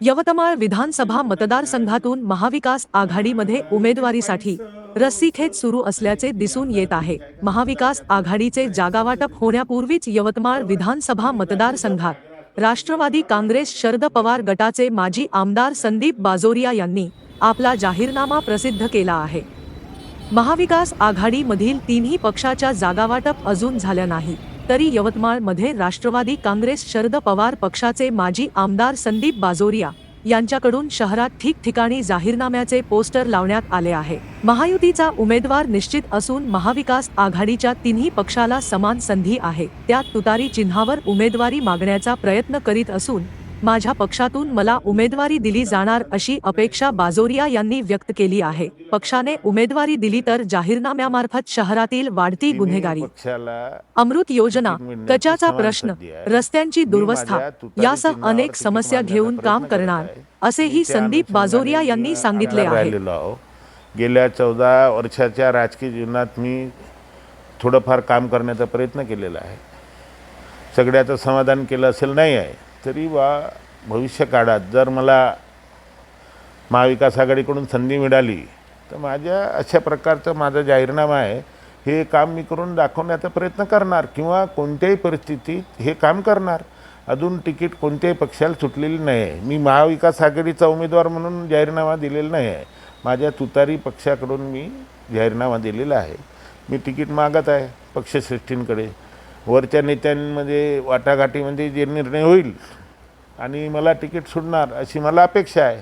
यवतमाळ विधानसभा मतदारसंघातून महाविकास आघाडीमध्ये उमेदवारीसाठी रस्सीखेच सुरू असल्याचे दिसून येत आहे. महाविकास आघाडीचे जागावाटप होण्यापूर्वीच यवतमाळ विधानसभा मतदारसंघात राष्ट्रवादी काँग्रेस शरद पवार गटाचे माजी आमदार संदीप बाजोरिया यांनी आपला जाहीरनामा प्रसिद्ध केला आहे. महाविकास आघाडीमधील तिन्ही पक्षाच्या जागावाटप अजून झाल्या नाही. तरी यवतमाळमध्ये राष्ट्रवादी काँग्रेस शरद पवार पक्षाचे माजी आमदार संदीप बाजोरिया यांच्याकडून शहरात ठिकठिकाणी जाहीरनाम्याचे पोस्टर लावण्यात आले आहे. महायुतीचा उमेदवार निश्चित असून महाविकास आघाडीच्या तिन्ही पक्षाला समान संधी आहे. त्यात तुतारी चिन्हावर उमेदवारी मागण्याचा प्रयत्न करीत असून माझ्या पक्षातून मला उमेदवारी दिली जाणार अशी अपेक्षा बाजोरिया यांनी व्यक्त केली आहे पक्षाने उमेदवारी दिली तर जाहीरनाम्यामार्फत शहरातील वाढती गुन्हेगारी अमृत योजना कचाचा प्रश्न. रस्त्यांची दुर्वस्था यासह अनेक समस्या घेऊन काम करणार. असेही संदीप बाजोरिया यांनी सांगितले आहो. गेल्या चौदा वर्षाच्या राजकीय जीवनात मी थोडंफार काम करण्याचा प्रयत्न केलेला आहे सगळ्याचं समाधान केलं असेल नाही आहे तरी वा भविष्य काळात जर मला महाविकास आघाडीकडून संधी मिळाली तर माझ्या अशा प्रकारचं माझा जाहीरनामा आहे हे काम मी करून दाखवण्याचा प्रयत्न करणार किंवा कोणत्याही परिस्थितीत हे काम करणार. अजून तिकीट कोणत्याही पक्षाला सुटलेली नाही आहे. मी महाविकास आघाडीचा उमेदवार म्हणून जाहीरनामा दिलेला नाही आहे. माझ्या तुतारी पक्षाकडून मी जाहीरनामा दिलेला आहे. मी तिकीट मागत आहे पक्षश्रेष्ठींकडे. वरच्या नेत्यांमध्ये वाटाघाटीमध्ये जे निर्णय होईल आणि मला तिकीट सुटणार अशी मला अपेक्षा आहे.